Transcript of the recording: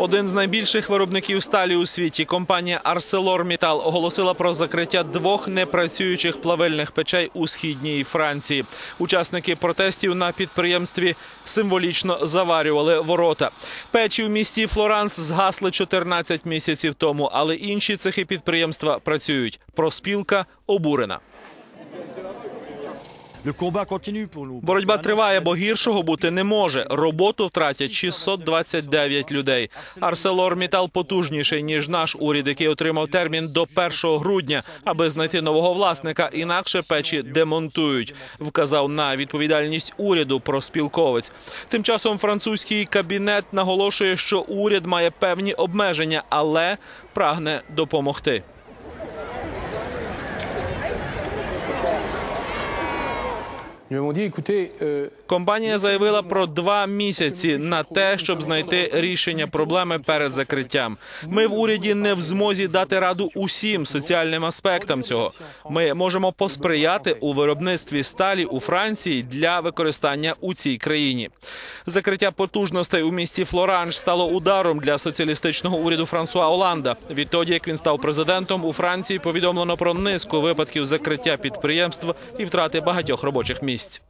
Один з найбільших виробників сталі у світі, компанія ArcelorMittal, оголосила про закриття двох непрацюючих плавильних печей у східній Франції. Учасники протестів на підприємстві символічно заварювали ворота. Печі в місті Флоранс згасли 14 місяців тому, але інші цехи підприємства працюють. Проспілка обурена. Боротьба триває, бо гіршого бути не може. Роботу втратять 629 людей. ArcelorMittal потужніший ніж наш уряд, який отримав термін до 1 грудня, аби знайти нового власника. Інакше печі демонтують. Вказав на відповідальність уряду про спілковець. Тим часом французький кабінет наголошує, що уряд має певні обмеження, але прагне допомогти. Компанія заявила про два місяці на те, щоб знайти рішення проблеми перед закриттям. Ми в уряді не в змозі дати раду усім соціальним аспектам цього. Ми можемо посприяти у виробництві сталі у Франції для використання у цій країні. Закриття потужностей у місті Флоранж стало ударом для соціалістичного уряду Франсуа Оланда. Відтоді, як він став президентом, у Франції повідомлено про низку випадків закриття підприємств і втрати багатьох робочих місць можливість.